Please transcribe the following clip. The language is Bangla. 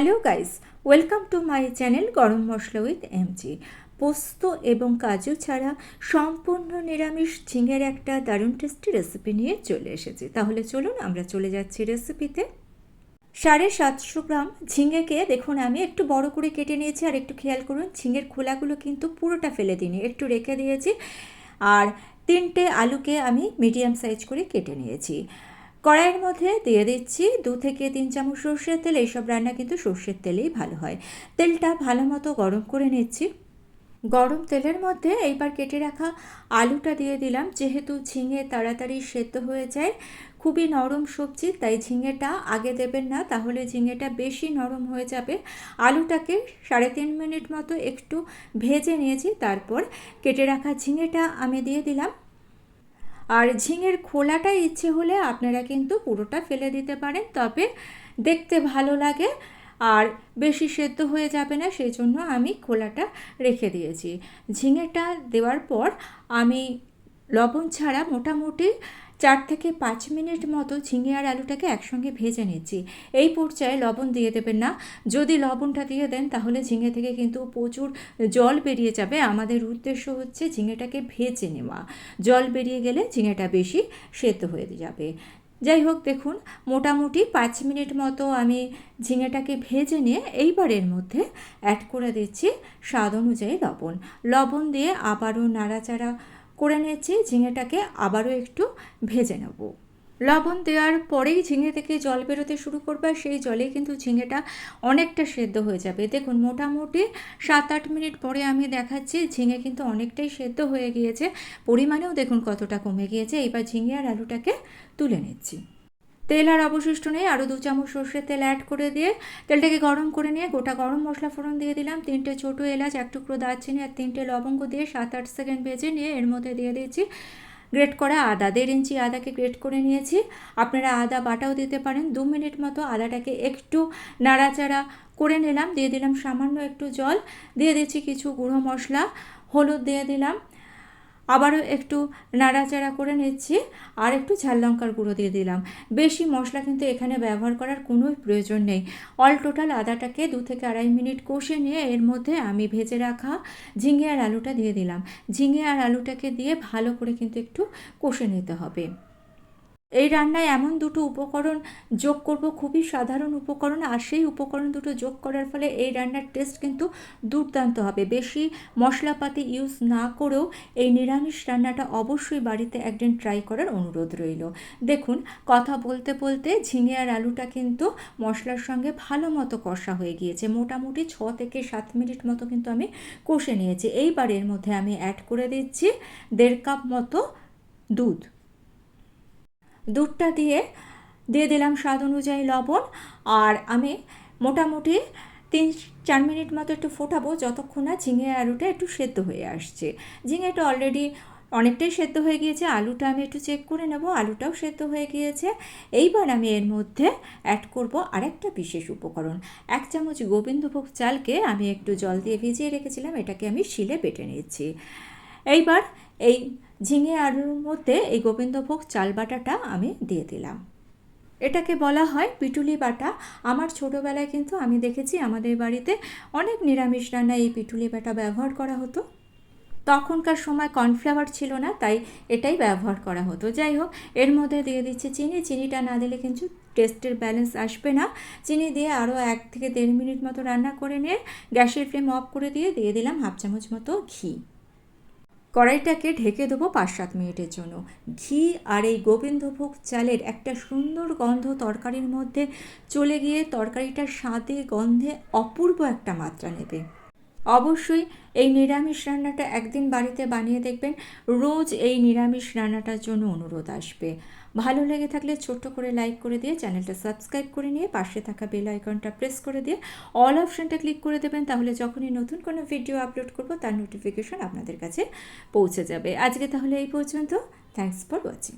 Hello guys, welcome to my channel garam masala with MG পোস্ত এবং কাজু ছাড়া সম্পূর্ণ নিরামিষ ঝিঙের একটা দারুণ টেস্টি রেসিপি নিয়ে চলে এসেছি। তাহলে চলুন আমরা চলে যাচ্ছি রেসিপিতে সাড়ে সাতশো গ্রাম ঝিঙেকে দেখুন, আমি একটু বড় করে কেটে নিয়েছি আর একটু খেয়াল করুন, ঝিঙের খোলাগুলো কিন্তু পুরোটা ফেলে দিইনি, একটু রেখে দিয়েছি। আর তিনটে আলুকে আমি মিডিয়াম সাইজ করে কেটে নিয়েছি। কড়াইয়ের মধ্যে দিয়ে দিচ্ছি দু থেকে তিন চামচ সর্ষের তেল। এইসব রান্না কিন্তু সর্ষের তেলেই ভালো হয়। তেলটা ভালো মতো গরম করে নিচ্ছি। গরম তেলের মধ্যে এইবার কেটে রাখা আলুটা দিয়ে দিলাম। যেহেতু ঝিঙে তাড়াতাড়ি সেদ্ধ হয়ে যায়, খুবই নরম সবজি, তাই ঝিঙেটা আগে দেবেন না, তাহলে ঝিঙেটা বেশি নরম হয়ে যাবে। আলুটাকে সাড়ে তিন মিনিট মতো একটু ভেজে নিয়েছি, তারপর কেটে রাখা ঝিঙেটা আমি দিয়ে দিলাম। আর ঝিঙের খোলাটা ইচ্ছে হলে আপনারা কিন্তু পুরোটা ফেলে দিতে পারেন, তবে দেখতে ভালো লাগে আর বেশি সেদ্ধ হয়ে যাবে না, সেই জন্য আমি খোলাটা রেখে দিয়েছি। ঝিঙেটা দেওয়ার পর আমি লবণ ছাড়া মোটামুটি চার থেকে পাঁচ মিনিট মতো ঝিঙে আর আলুটাকে একসঙ্গে ভেজে নিচ্ছি। এই পর্যায়ে লবণ দিয়ে দেবেন না। যদি লবণটা দিয়ে দেন, তাহলে ঝিঙে থেকে কিন্তু প্রচুর জল বেরিয়ে যাবে। আমাদের উদ্দেশ্য হচ্ছে ঝিঙেটাকে ভেজে নেওয়া। জল বেরিয়ে গেলে ঝিঙেটা বেশি সেদ্ধ হয়ে যাবে। যাই হোক, দেখুন, মোটামুটি পাঁচ মিনিট মতো আমি ঝিঙেটাকে ভেজে নিয়ে এইবারের মধ্যে অ্যাড করে দিচ্ছি স্বাদ অনুযায়ী লবণ। লবণ দিয়ে আবারও নাড়াচাড়া করে নিয়েছি, ঝিঙেটাকে আবারও একটু ভেজে নেব। লবণ দেওয়ার পরেই ঝিঙে থেকে জল বেরোতে শুরু করবে সেই জলে কিন্তু ঝিঙেটা অনেকটা সেদ্ধ হয়ে যাবে। দেখুন, মোটামুটি সাত আট মিনিট পরে আমি দেখাচ্ছি, ঝিঙে কিন্তু অনেকটাই সেদ্ধ হয়ে গিয়েছে। পরিমাণেও দেখুন কতটা কমে গিয়েছে। এবার ঝিঙে আর আলুটাকে তুলে নিচ্ছি। তেল আর অবশিষ্ট নেই আরও দু চামচ সর্ষের তেল অ্যাড করে দিয়ে তেলটাকে গরম করে নিয়ে গোটা গরম মশলা ফোড়ন দিয়ে দিলাম। তিনটে ছোটো এলাচ, এক টুকরো দারচিনি আর তিনটে লবঙ্গ দিয়ে সাত আট সেকেন্ড ভেজে নিয়ে এর মধ্যে দিয়ে দিয়েছি। গ্রেট করা আদা, দেড় ইঞ্চি আদাকে গ্রেট করে নিয়েছি। আপনারা আদা বাটাও দিতে পারেন। দু মিনিট মতো আদাটাকে একটু নাড়াচাড়া করে নিলাম। দিয়ে দিলাম সামান্য একটু জল। দিয়ে দিচ্ছি কিছু গুঁড়ো মশলা। হলুদ দিয়ে দিলাম। আবারও একটু নাড়াচাড়া করে নিচ্ছি আর একটু ঝাল লঙ্কার গুঁড়ো দিয়ে দিলাম। বেশি মশলা কিন্তু এখানে ব্যবহার করার কোনো প্রয়োজন নেই। অল টোটাল আদাটাকে দু থেকে আড়াই মিনিট কষে নিয়ে এর মধ্যে আমি ভেজে রাখা ঝিঙে আর আলুটা দিয়ে দিলাম। ঝিঙে আর আলুটাকে দিয়ে ভালো করে কিন্তু একটু কষে নিতে হবে। এই রান্নায় এমন দুটো উপকরণ যোগ করব, খুবই সাধারণ উপকরণ, আর সেই উপকরণ দুটো যোগ করার ফলে এই রান্নার টেস্ট কিন্তু দুর্দান্ত হবে। বেশি মশলাপাতি ইউজ না করেও এই নিরামিষ রান্নাটা অবশ্যই বাড়িতে একদিন ট্রাই করার অনুরোধ রইল। দেখুন, কথা বলতে বলতে ঝিঙে আর আলুটা কিন্তু মশলার সঙ্গে ভালো মতো কষা হয়ে গিয়েছে। মোটামুটি ছ থেকে সাত মিনিট মতো কিন্তু আমি কষে নিয়েছি। এইবার এর মধ্যে আমি অ্যাড করে দিচ্ছি দেড় কাপ মতো দুধ। দুধটা দিয়ে দিয়ে দিলাম স্বাদ অনুযায়ী লবণ। আর আমি মোটামুটি তিন, চার মিনিট মতো একটু ফোটাবো যতক্ষণ না ঝিঙে আলুটা একটু সেদ্ধ হয়ে আসছে। ঝিঙেটা অলরেডি অনেকটাই সেদ্ধ হয়ে গিয়েছে, আলুটা আমি একটু চেক করে নেব, আলুটাও সেদ্ধ হয়ে গিয়েছে। এইবার আমি এর মধ্যে অ্যাড করব আরেকটা বিশেষ উপকরণ। এক চামচ গোবিন্দভোগ চালকে আমি একটু জল দিয়ে ভিজিয়ে রেখেছিলাম, এটাকে আমি শিলে বেটে নিয়েছি। এইবার এই ঝিঙে আলুর মধ্যে এই গোবিন্দভোগ চাল বাটাটা আমি দিয়ে দিলাম। এটাকে বলা হয় পিটুলি বাটা। আমার ছোটোবেলায় কিন্তু আমি দেখেছি আমাদের বাড়িতে অনেক নিরামিষ রান্নায় এই পিটুলি বাটা ব্যবহার করা হতো। তখনকার সময় কর্নফ্লাওয়ার ছিল না, তাই এটাই ব্যবহার করা হতো। যাই হোক, এর মধ্যে দিয়ে দিচ্ছি চিনি। চিনিটা না দিলে কিন্তু টেস্টের ব্যালেন্স আসবে না। চিনি দিয়ে আরও এক থেকে দেড় মিনিট মতো রান্না করে নিয়ে গ্যাসের ফ্লেম অফ করে দিয়ে দিয়ে দিলাম হাফ চামচ মতো ঘি। কড়াইটাকে ঢেকে দেবো পাঁচ সাত মিনিটের জন্য। ঘি আর এই গোবিন্দভোগ চালের একটা সুন্দর গন্ধ তরকারির মধ্যে চলে গিয়ে তরকারিটার স্বাদে গন্ধে অপূর্ব একটা মাত্রা নেবে। অবশ্যই এই নিরামিষ রান্নাটা একদিন বাড়িতে বানিয়ে দেখবেন, রোজ এই নিরামিষ রান্নাটার জন্য অনুরোধ আসবে। ভালো লেগে থাকলে ছোট্ট করে লাইক করে দিয়ে চ্যানেলটা সাবস্ক্রাইব করে নিয়ে পাশে থাকা বেল আইকনটা প্রেস করে দিয়ে অল অপশানটা ক্লিক করে দেবেন, তাহলে যখনই নতুন কোনো ভিডিও আপলোড করব তার নোটিফিকেশন আপনাদের কাছে পৌঁছে যাবে। আজকে তাহলে এই পর্যন্ত। Thanks for watching